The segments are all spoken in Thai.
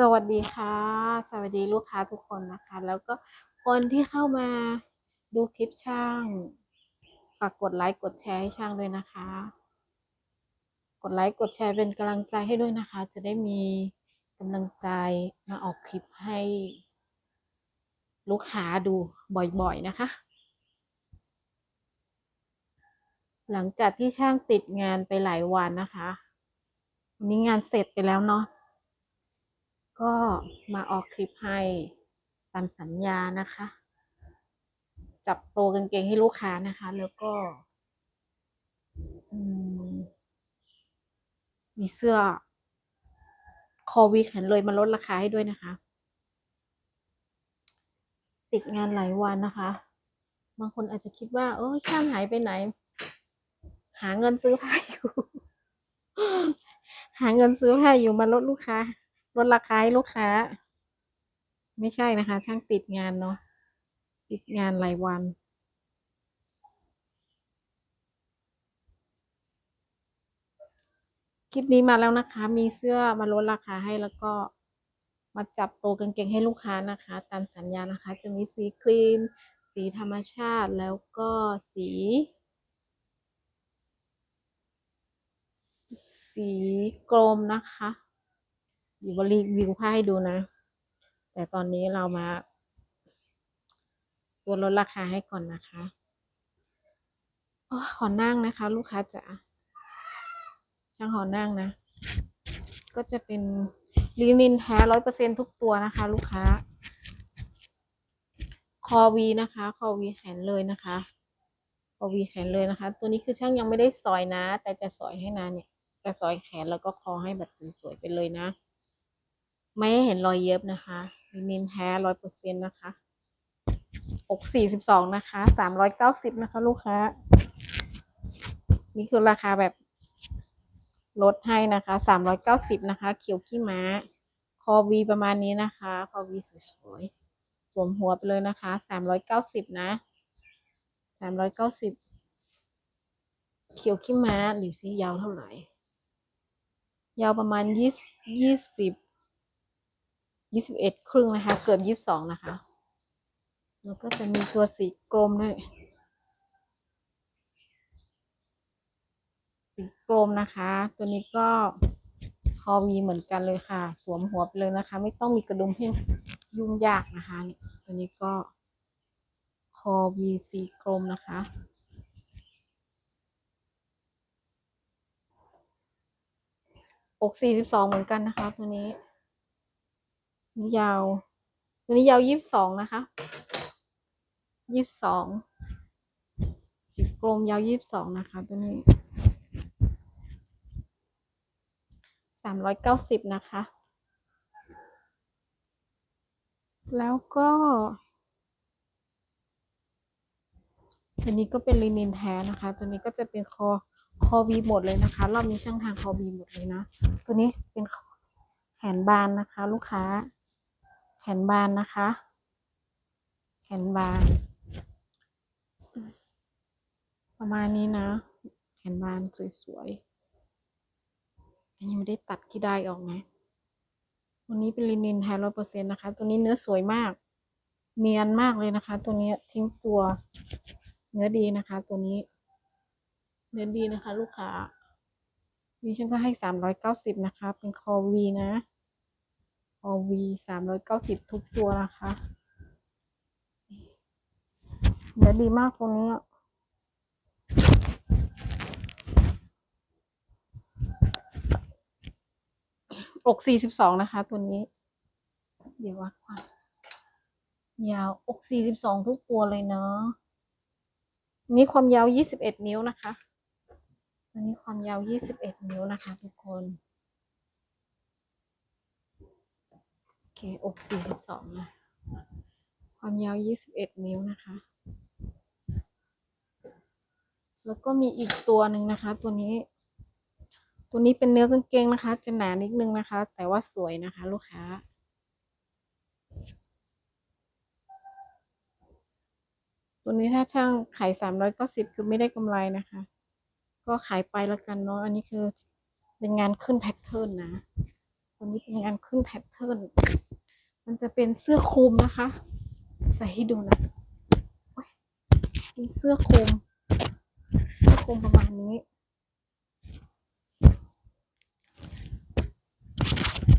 สวัสดีค่ะ สวัสดีลูกค้าทุกคนนะคะ แล้วก็คนที่เข้ามาดูคลิปช่างฝากกดไลค์กดแชร์ให้ช่างด้วยนะคะ กดไลค์กดแชร์เป็นกำลังใจให้ด้วยนะคะ จะได้มีกำลังใจมาออกคลิปให้ ลูกค้าดูบ่อยๆนะคะ หลังจากที่ช่างติดงานไปหลายวันนะคะวันนี้งานเสร็จไปแล้วเนาะ ก็มาออกคลิปให้ตามสัญญานะคะ จับโปรกางเกงให้ลูกค้านะคะ แล้วก็มมีเสื้อ คอวีแขนเลยมาลดราคาให้ด้วยนะคะ ติดงานหลายวันนะคะ บางคนอาจจะคิดว่า เออช่างหายไปไหน หาเงินซื้อผ้าอยู่ หาเงินซื้อผ้าอยู่มาลดลูกค้า ลดราคาให้ลูกค้า ไม่ใช่นะคะ ช่างติดงานเนาะติดงานรายวัน คลิปนี้มาแล้วนะคะ มีเสื้อมาลดราคาให้แล้วก็มาจับโปรกางเกงให้ลูกค้านะคะ ตามสัญญานะคะ จะมีสีครีม สีธรรมชาติแล้วก็สี สีกรมนะคะ เดี๋ยวรีวิวผ้าให้ดูนะ แต่ตอนนี้เรามาตัวลดราคาให้ก่อนนะคะออขอนั่งนะคะ ลูกค้าจ๋าช่างขอนั่งนะ ก็จะเป็นลินินแท้ร้อยเปอร์เซ็นทุกตัวนะคะ ลูกค้า คอวีนะคะ คอวีแขนเลยนะคะ คอวีแขนเลยนะคะ ตัวนี้คือช่างยังไม่ได้สอยนะ แต่จะสอยให้นะเนี่ย จะสอยแขนแล้วก็คอให้แบบสวยๆไปเลยนะ ไม่เห็นรอยเย็บนะคะลินินแท้ร้อยเปอร์เซ็นต์นะคะอกสี่สิบสองนะคะสามร้อยเก้าสิบนะคะ ลูกค้า นี่คือราคาแบบลดให้นะคะสามร้อยเก้าสิบนะคะ เขียวขี้ม้า คอวีประมาณนี้นะคะ คอวีสวยๆ สวมหัวไปเลยนะคะสามร้อยเก้าสิบนะสามร้อยเก้าสิบเขียวขี้ม้าหรือซิยาวเท่าไหร่ ยาวประมาณยี่ยี่สิบ ยี่สิบเอ็ดครึ่งนะคะ เกือบยี่สิบสองนะคะแล้วก็จะมีตัวสีกรมด้วยสีกรมนะคะ ตัวนี้ก็คอวีเหมือนกันเลยค่ะ สวมหัวไปเลยนะคะ ไม่ต้องมีกระดุมให้ยุ่งยากนะคะ ตัวนี้ก็คอวีสีกรมนะคะอกสี่สิบสองเหมือนกันนะคะ ตัวนี้ นี่ยาวตัวนี้ยาวยี่สิบสองนะคะยี่สิบสองกรมยาวยี่สิบสองนะคะ ตัวนี้สามร้อยเก้าสิบนะคะ แล้วก็ตัวนี้ก็เป็นลินินแท้นะคะ ตัวนี้ก็จะเป็นคอคอวีหมดเลยนะคะ รอบนี้ช่างทางคอวีหมดเลยนะ ตัวนี้เป็นแขนบานนะคะ ลูกค้า ขนบานนะคะ แขนบาน ประมาณนี้นะ แขนบานสวยๆ อันนี้ไม่ได้ตัดที่ได้ออกนะตัวนี้เป็นลินินแท้ร้อยเปอร์เซ็นนะคะ ตัวนี้เนื้อสวยมาก เนียนมากเลยนะคะ ตัวนี้ทิ้งตัว เนื้อดีนะคะ ตัวนี้ เนื้อดีนะคะ ลูกค้านี่ฉันก็ให้สามร้อยเก้าสิบนะคะ เป็นคอวีนะ คอวีสามร้อยเก้าสิบทุกตัวนะคะเนื้อดีมากตัวนี้อะอกสี่สิบสองนะคะ ตัวนี้ เดี๋ยววัดก่อนยาวอกสี่สิบสองทุกตัวเลยเนาะนี่ความยาวยี่สิบเอ็ดนิ้วนะคะ อันนี้ความยาวยี่สิบเอ็ดนิ้วนะคะ ทุกคน โอ เคอกสี่สิบสองนะ ความยาวยี่สิบเอ็ดนิ้วนะคะ แล้วก็มีอีกตัวหนึ่งนะคะ ตัวนี้ ตัวนี้เป็นเนื้อกางเกงนะคะ จะหนานิดนึงนะคะ แต่ว่าสวยนะคะ ลูกค้า ตัวนี้ถ้าช่างขายสามร้อยเก้าสิบคือไม่ได้กำไรนะคะ ก็ขายไปแล้วกันเนาะ อันนี้คือเป็นงานขึ้นแพทเทิร์นนะตัวนี้เป็นงานครึ่งแพทเทิร์น มันจะเป็นเสื้อคลุมนะคะ ใส่ให้ดูนะเป็นเสื้อคลุมเสื้อคลุมประมาณนี้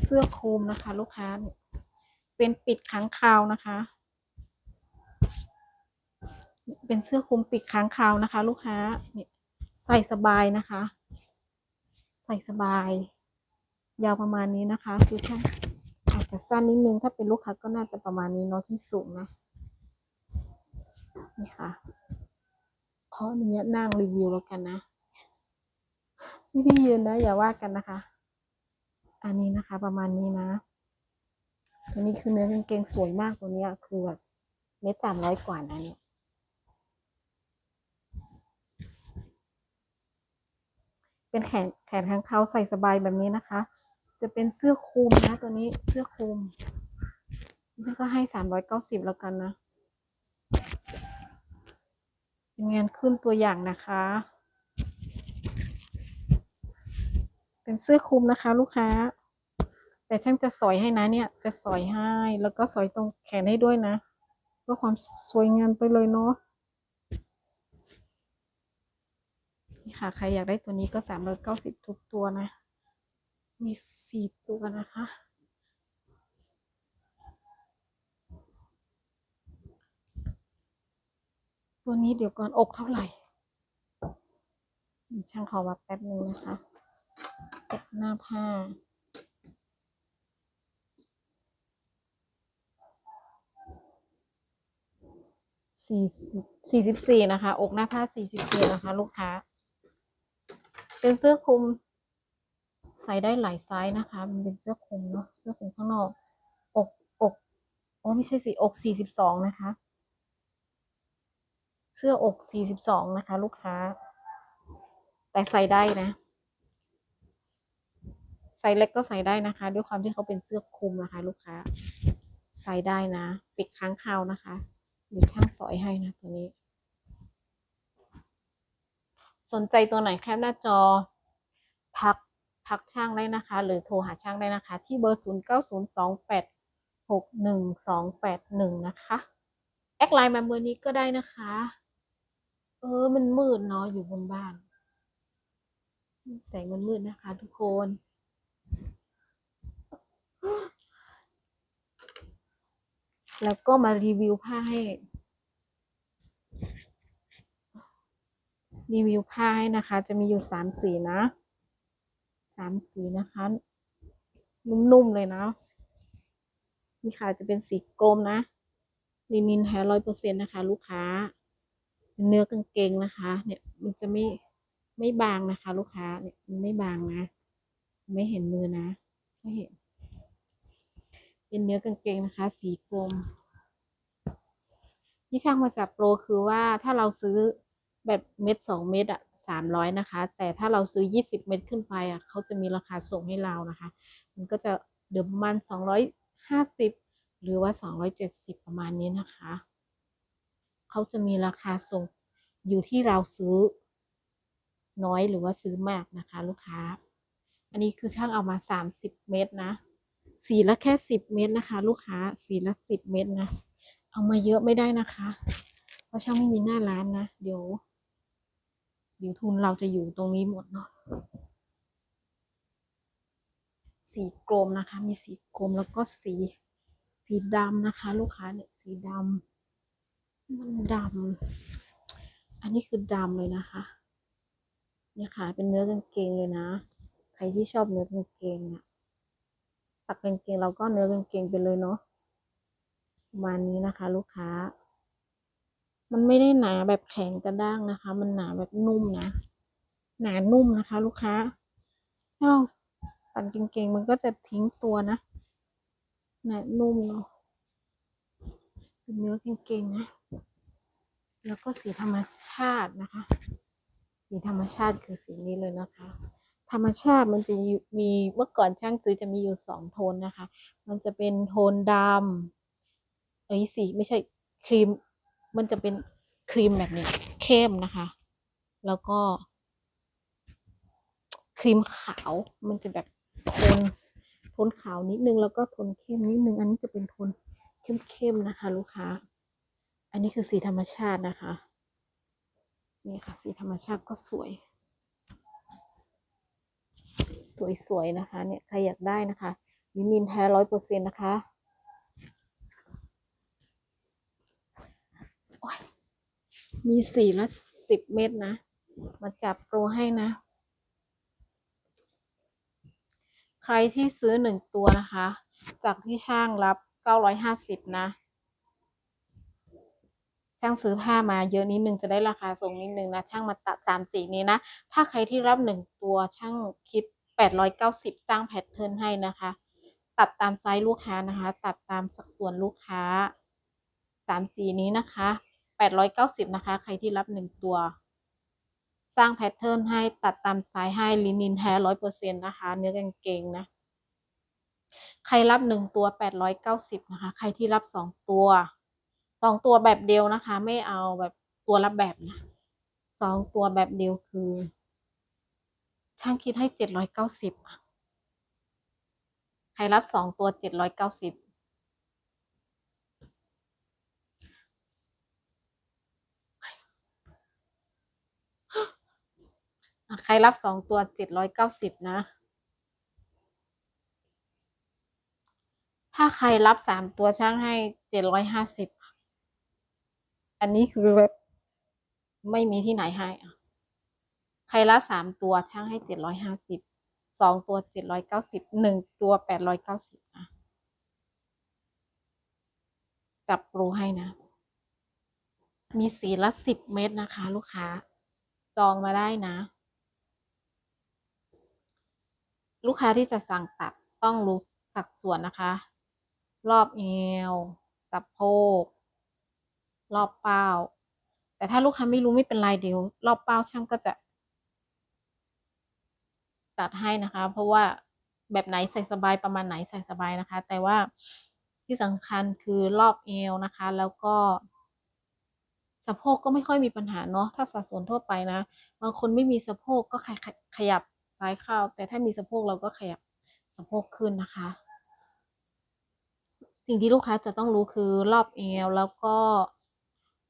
เสื้อคลุมนะคะ ลูกค้าเนี่ยเป็นปิดค้างคาวนะคะ เป็นเสื้อคลุมปิดค้างคาวนะคะ ลูกค้าเนี่ยใส่สบายนะคะ ใส่สบาย ยาวประมาณนี้นะคะคือช่าง อาจจะสั้นนิดนึง ถ้าเป็นลูกค้าก็น่าจะประมาณนี้เนาะที่สูงนะ นี่ค่ะขออนุญาตนั่งรีวิวแล้วกันนะไม่ได้ยืนนะ อย่าว่ากันนะคะ อันนี้นะคะ ประมาณนี้นะ ตัวนี้คือเนื้อกางเกงสวยมากตัวนี้คือแบบเม็ดสามร้อยกว่านะเนี่ยเป็นแขนแขนข้างเขาใส่สบายแบบนี้นะคะ จะเป็นเสื้อคลุมนะ ตัวนี้เสื้อคลุมนี่ก็ให้สามร้อยเก้าสิบแล้วกันนะเป็นงานขึ้นตัวอย่างนะคะ เป็นเสื้อคลุมนะคะ ลูกค้า แต่ช่างจะสอยให้นะเนี่ย จะสอยให้ แล้วก็สอยตรงแขนให้ด้วยนะเพื่อความสวยงามไปเลยเนาะนี่ค่ะ ใครอยากได้ตัวนี้ก็สามร้อยเก้าสิบทุกตัวนะ มีสี่ตัวนะคะ ตัวนี้เดี๋ยวก่อนอกเท่าไหร่ ช่างขอวัดแป๊บนึงนะคะอกหน้าผ้าสี่สิบสี่สิบสี่นะคะ อกหน้าผ้าสี่สิบสี่นะคะ ลูกค้า เป็นเสื้อคลุม ใส่ได้หลายไซส์นะคะ มันเป็นเสื้อคลุมเนาะเสื้อคลุมข้างนอกอกอกโอ้ไม่ใช่สิอกสี่สิบสองนะคะ เสื้ออกสี่สิบสองนะคะ ลูกค้า แต่ใส่ได้นะใส่เล็กก็ใส่ได้นะคะ ด้วยความที่เขาเป็นเสื้อคลุมนะคะ ลูกค้า ใส่ได้นะปิดค้างคาวนะคะเดี๋ยวช่างสอยให้นะตัวนี้ สนใจตัวไหนแคปหน้าจอ ทักช่างได้นะคะ หรือโทรหาช่างได้นะคะ ที่เบอร์ 0 9 0 2 8 6 1 2 8 1 นะคะ แอดไลน์มาเบอร์นี้ก็ได้นะคะ เออ มันมืดเนาะอยู่บนบ้าน แสงมันมืดนะคะ ทุกคนแล้วก็มารีวิวผ้าให้ รีวิวผ้าให้นะคะ จะมีอยู่สามสีนะ สามสีนะคะ นุ่มๆเลยนะ นี่ค่ะจะเป็นสีกรมนะลินินแท้ร้อยเปอร์เซ็นนะคะ ลูกค้าเป็นเนื้อกางเกงนะคะ เนี่ยมันจะไม่ไม่บางนะคะ ลูกค้าเนี่ยมันไม่บางนะ ไม่เห็นมือนะไม่เห็น เป็นเนื้อกางเกงนะคะ สีกรมที่ช่างมาจับโปรคือว่าถ้าเราซื้อแบบเม็ดสองเม็ดอะ สามร้อยนะคะ แต่ถ้าเราซื้อยี่สิบเม็ดขึ้นไปอะเขาจะมีราคาส่งให้เรานะคะ มันก็จะเดือประมาณสองร้อยห้าสิบหรือว่าสองร้อยเจ็ดสิบประมาณนี้นะคะ เขาจะมีราคาส่งอยู่ที่เราซื้อน้อยหรือว่าซื้อมากนะคะ ลูกค้า อันนี้คือช่างเอามาสามสิบเม็ดนะ สีละแค่สิบเม็ดนะคะ ลูกค้า สีละสิบเม็ดนะ เอามาเยอะไม่ได้นะคะ เพราะช่างไม่มีหน้าร้านนะ เดี๋ยว เดี๋ยวทุนเราจะอยู่ตรงนี้หมดเนาะสีกรมนะคะ มีสีกรมแล้วก็สีสีดำนะคะ ลูกค้าเนี่ยสีดำมันดำอันนี้คือดำเลยนะคะเนี่ยค่ะเป็นเนื้อกางเกงเลยนะ ใครที่ชอบเนื้อกางเกงเนี่ยตักกางเกงเราก็เนื้อกางเกงไปเลยเนาะประมาณนี้นะคะ ลูกค้า มันไม่ได้หนาแบบแข็งกระด้างนะคะ มันหนาแบบนุ่มนะ หนานุ่มนะคะ ลูกค้า ถ้าเราตัดเกางเกงมันก็จะทิ้งตัวนะหนานุ่มเนาะเป็นเนื้อเกางเกงนะ แล้วก็สีธรรมชาตินะคะ สีธรรมชาติคือสีนี้เลยนะคะ ธรรมชาติมันจะมีเมื่อก่อนช่างซื้อจะมีอยู่สองโทนนะคะ มันจะเป็นโทนดำเอ้ยสีไม่ใช่ครีม มันจะเป็นครีมแบบนี้เข้มนะคะ แล้วก็ ครีมขาวมันจะแบบโทนโทนขาวนิดนึงแล้วก็โทนเข้มนิดนึง อันนี้จะเป็นโทนเข้มๆนะคะ ลูกค้า อันนี้คือสีธรรมชาตินะคะ นี่ค่ะ สีธรรมชาติก็สวย สวยๆนะคะ เนี่ยใครอยากได้นะคะ วิมินแท้ร้อยเปอร์เซ็นต์นะคะโอ๊ย มีสีละสิบเม็ดนะ มาจับโปรให้นะ ใครที่ซื้อหนึ่งตัวนะคะ จากที่ช่างรับเก้าร้อยห้าสิบนะ ช่างซื้อผ้ามาเยอะนิดนึงจะได้ราคาส่งนิดนึงนะ ช่างมาตัดสามสีนี้นะ ถ้าใครที่รับหนึ่งตัวช่างคิดแปดร้อยเก้าสิบสร้างแพทเทิร์นให้นะคะ ตัดตามไซส์ลูกค้านะคะ ตัดตามสัดส่วนลูกค้าสามสีนี้นะคะ แปดร้อยเก้าสิบนะคะ ใครที่รับหนึ่งตัว สร้างแพทเทิร์นให้ตัดตามสายให้ลินินแท้ร้อยเปอร์เซ็นต์นะคะ เนื้อกางเกงนะ ใครรับหนึ่งตัวแปดร้อยเก้าสิบนะคะ ใครที่รับสองตัวสองตัวแบบเดียวนะคะ ไม่เอาแบบตัวรับแบบนะสองตัวแบบเดียวคือ ช่างคิดให้เจ็ดร้อยเก้าสิบใครรับสองตัวเจ็ดร้อยเก้าสิบ ใครรับสองตัวเจ็ดร้อยเก้าสิบนะ ถ้าใครรับสามตัวช่างให้เจ็ดร้อยห้าสิบ อันนี้คือแบบไม่มีที่ไหนให้อะใครรับสามตัวช่างให้เจ็ดร้อยห้าสิบ สองตัวเจ็ดร้อยเก้าสิบ หนึ่งตัวแปดร้อยเก้าสิบนะ จับโปรให้นะ มีสีละสิบเม็ดนะคะ ลูกค้า จองมาได้นะ ลูกค้าที่จะสั่งตัดต้องรู้สัดส่วนนะคะ รอบเอวสะโพก รอบเป้า แต่ถ้าลูกค้าไม่รู้ไม่เป็นไรเดี๋ยว รอบเป้าช่างก็จะ ตัดให้นะคะ เพราะว่าแบบไหนใส่สบายประมาณไหนใส่สบายนะคะ แต่ว่าที่สำคัญคือรอบเอวนะคะ แล้วก็สะโพกก็ไม่ค่อยมีปัญหาเนาะถ้าสัดส่วนทั่วไปนะ บางคนไม่มีสะโพกก็ขยขยับ ซ้ายเข้า แต่ถ้ามีสะโพกเราก็ขยับสะโพกขึ้นนะคะ สิ่งที่ลูกค้าจะต้องรู้คือรอบเอวแล้วก็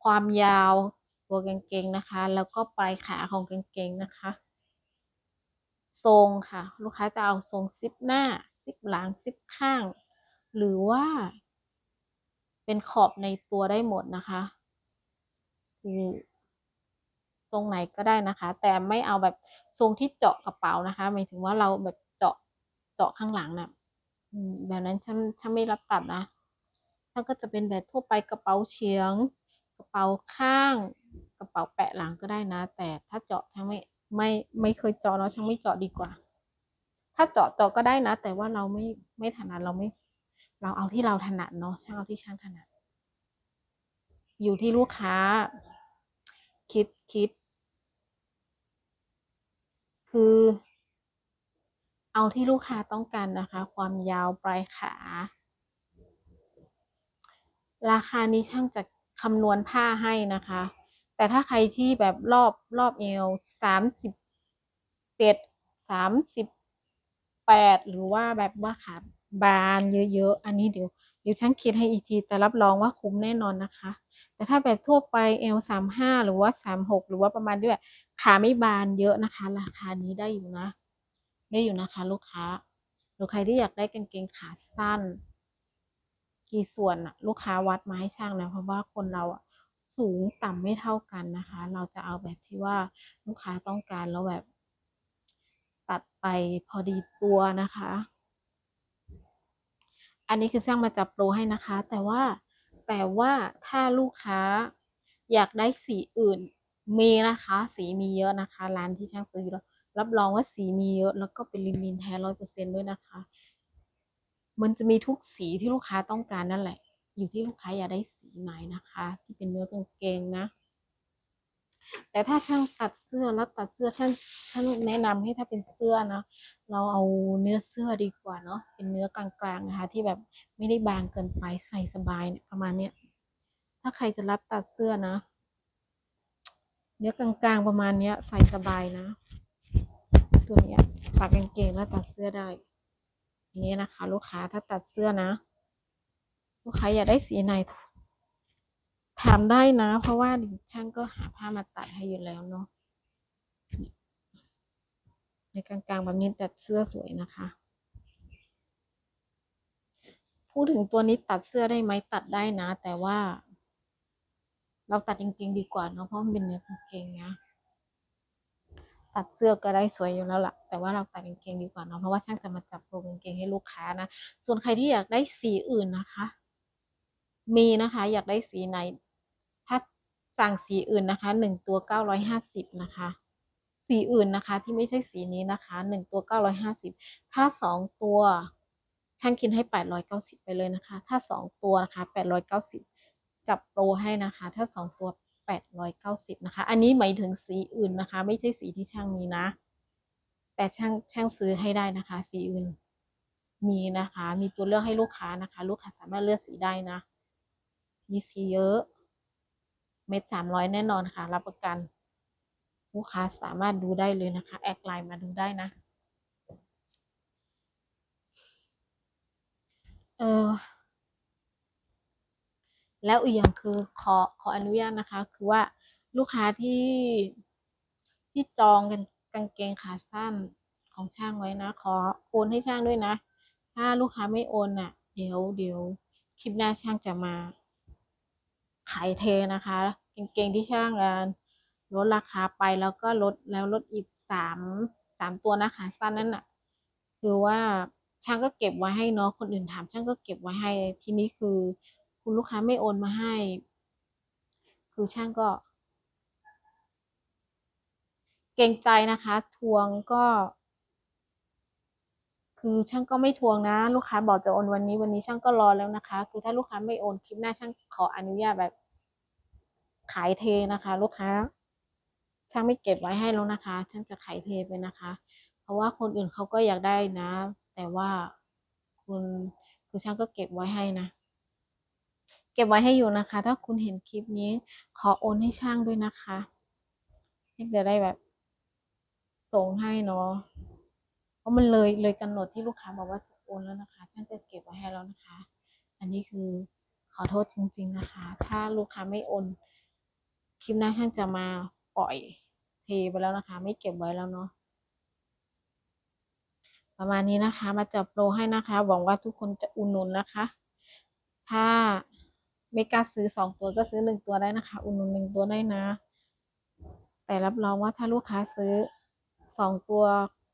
ความยาวตัวกางเกงนะคะ แล้วก็ปลายขาของกางเกงนะคะ ทรงค่ะ ลูกค้าจะเอาทรงซิปหน้าซิปหลังซิปข้าง หรือว่า เป็นขอบในตัวได้หมดนะคะ คือตรงไหนก็ได้นะคะ แต่ไม่เอาแบบทรงที่เจาะกระเป๋านะคะ หมายถึงว่าเราแบบเจาะเจาะข้างหลังนะ่ะแบบนั้นฉันฉันไม่รับตัดนะฉันก็จะเป็นแบบทั่วไปกระเป๋าเฉียง กระเป๋าข้าง กระเป๋าแปะหลังก็ได้นะ แต่ถ้าเจาะฉันไม่ไม่ไม่เคยเจาะเนาะฉันไม่เจาะดีกว่า ถ้าเจาะเจาะก็ได้นะ แต่ว่าเราไม่ไม่ถนัดเราไม่ เราเอาที่เราถนัดเนาะช่างเอาที่ช่างถนัด อยู่ที่ลูกค้า คิดคิด คือ เอาที่ลูกค้าต้องการนะคะ ความยาวปลายขา ราคานี้ช่างจะคำนวณผ้าให้นะคะ แต่ถ้าใครที่แบบรอบรอบเอวสามสิบเจ็ดสามสิบแปดหรือว่าแบบว่าขาบานเยอะๆ อันนี้เดี๋ยว เดี๋ยวช่างคิดให้อีกที แต่รับรองว่าคุ้มแน่นอนนะคะ แต่ถ้าแบบทั่วไปเอลสามห้าหรือว่าสามหรือว่าประมาณด้วยขาไม่บานเยอะนะคะ ราคานี้ได้อยู่นะ ได้อยู่นะคะ ลูกค้า หรือใครที่อยากได้กางเกงขาสั้น กี่ส่วนอะลูกค้าวัดมาให้ช่างนะเพราะว่าคนเราอะสูงต่ำไม่เท่ากันนะคะ เราจะเอาแบบที่ว่าลูกค้าต้องการแล้วแบบ ตัดไปพอดีตัวนะคะ อันนี้คือช่างมาจับโปรให้นะคะ แต่ว่า แต่ว่าถ้าลูกค้าอยากได้สีอื่นมีนะคะ สีมีเยอะนะคะ ร้านที่ช่างซื้อแล้วรับรองว่าสีมีเยอะ แล้วก็เป็นลินินแท้ร้อยเปอร์เซ็นด้วยนะคะ มันจะมีทุกสีที่ลูกค้าต้องการนั่นแหละ อยู่ที่ลูกค้าอยากได้สีไหนนะคะ ที่เป็นเนื้อกางเกงนะ แต่ถ้าช่างตัดเสื้อแล้วตัดเสื้อช่างช่างแนะนำให้ถ้าเป็นเสื้อนะเราเอาเนื้อเสื้อดีกว่าเนาะเป็นเนื้อกลางๆนะคะ ที่แบบไม่ได้บางเกินไปใส่สบายเนี่ยประมาณเนี้ยถ้าใครจะรับตัดเสื้อนะ เนื้อกลางๆประมาณเนี้ยใส่สบายนะ ตัวเนี้ยปากกางเกงแล้วตัดเสื้อได้ทีนี้นะคะ ลูกค้าถ้าตัดเสื้อนะ ลูกค้าอยากได้สีไหน ถามได้นะ เพราะว่าช่างก็หาผ้ามาตัดให้อยู่แล้วเนาะในกลางๆแบบนี้ตัดเสื้อสวยนะคะ พูดถึงตัวนี้ตัดเสื้อได้ไหมตัดได้นะ แต่ว่า เราตัดจริงๆดีกว่าเนาะเพราะมันเป็นเนื้อกางเกงนะตัดเสื้อก็ได้สวยอยู่แล้วล่ะ แต่ว่าเราตัดกางเกงดีกว่าเนาะเพราะว่าช่างจะมาจับโปรกางเกงให้ลูกค้านะ ส่วนใครที่อยากได้สีอื่นนะคะ มีนะคะ อยากได้สีไหน สั่งสีอื่นนะคะหนึ่งตัวเก้าร้อยห้าสิบนะคะ สีอื่นนะคะที่ไม่ใช่สีนี้นะคะหนึ่งตัวเก้าร้อยห้าสิบถ้าสองตัวช่างคิดให้แปดร้อยเก้าสิบไปเลยนะคะ ถ้าสองตัวนะคะแปดร้อยเก้าสิบจับโปรให้นะคะ ถ้าสองตัวแปดร้อยเก้าสิบนะคะ อันนี้หมายถึงสีอื่นนะคะ ไม่ใช่สีที่ช่างมีนะ แต่ช่างช่างซื้อให้ได้นะคะ สีอื่นมีนะคะ มีตัวเลือกให้ลูกค้านะคะ ลูกค้าสามารถเลือกสีได้นะ มีสีเยอะ เม็ดสามร้อยแน่นอนค่ะ รับประกัน ลูกค้าสามารถดูได้เลยนะคะ แอดไลน์มาดูได้นะเออแล้วอีกอย่างคือขอขออนุญาตนะคะ คือว่าลูกค้าที่ที่จองกันกางเกงขาสั้นของช่างไว้นะ ขอโอนให้ช่างด้วยนะ ถ้าลูกค้าไม่โอนน่ะ เดี๋ยวเดี๋ยวคลิปหน้าช่างจะมา ขายเทนะคะกางเกงที่ช่างลดราคาไปแล้วก็ลดแล้วลดอีกสามสามตัวนะคะสั้นนั่นน่ะคือว่าช่างก็เก็บไว้ให้เนาะคนอื่นถามช่างก็เก็บไว้ให้ทีนี้คือ คุณลูกค้าไม่โอนมาให้ คือช่างก็ เกรงใจนะคะ ทวงก็ คือช่างก็ไม่ทวงนะ ลูกค้าบอกจะโอนวันนี้วันนี้ช่างก็รอแล้วนะคะ คือถ้าลูกค้าไม่โอนคลิปหน้าช่างขออนุญาตแบบ ขายเทนะคะ ลูกค้า ช่างไม่เก็บไว้ให้แล้วนะคะช่างจะขายเทไปนะคะ เพราะว่าคนอื่นเขาก็อยากได้นะ แต่ว่าคุณคือช่างก็เก็บไว้ให้นะเก็บไว้ให้อยู่นะคะ ถ้าคุณเห็นคลิปนี้ ขอโอนให้ช่างด้วยนะคะช่างจะได้แบบส่งให้เนาะ ราะมันเลยเลยกำหนดที่ลูกค้าบอกว่าจะโอนแล้วนะคะช่างจะเก็บไว้ให้แล้วนะคะ อันนี้คือขอโทษจริง ๆนะคะ ถ้าลูกค้าไม่โอนคลิปหน้าช่างจะมาปล่อยเทไปแล้วนะคะ ไม่เก็บไว้แล้วเนาะประมาณนี้นะคะ มาจับโปรให้นะคะ หวังว่าทุกคนจะอุดหนุนนะคะ ถ้าไม่กล้าซื้อสองตัวก็ซื้อหนึ่งตัวได้นะคะ อุดหนุนหนึ่งตัวได้นะ แต่รับรองว่าถ้าลูกค้าซื้อสองตัว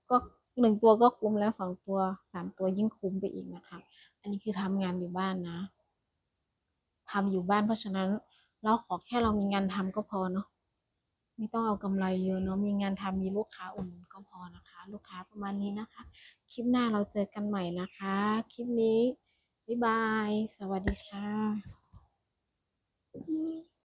ก็ หนึ่งตัวก็คุ้มแล้วสองตัวสามตัวยิ่งคุ้มไปอีกนะคะ อันนี้คือทำงานอยู่บ้านนะทำอยู่บ้านเพราะฉะนั้นเราขอแค่เรามีงานทำก็พอเนาะไม่ต้องเอากำไรเยอะเนาะมีงานทำมีลูกค้าอุ่นนก็พอนะคะ ลูกค้าประมาณนี้นะคะ คลิปหน้าเราเจอกันใหม่นะคะ คลิปนี้บ๊ายบาย สวัสดีค่ะ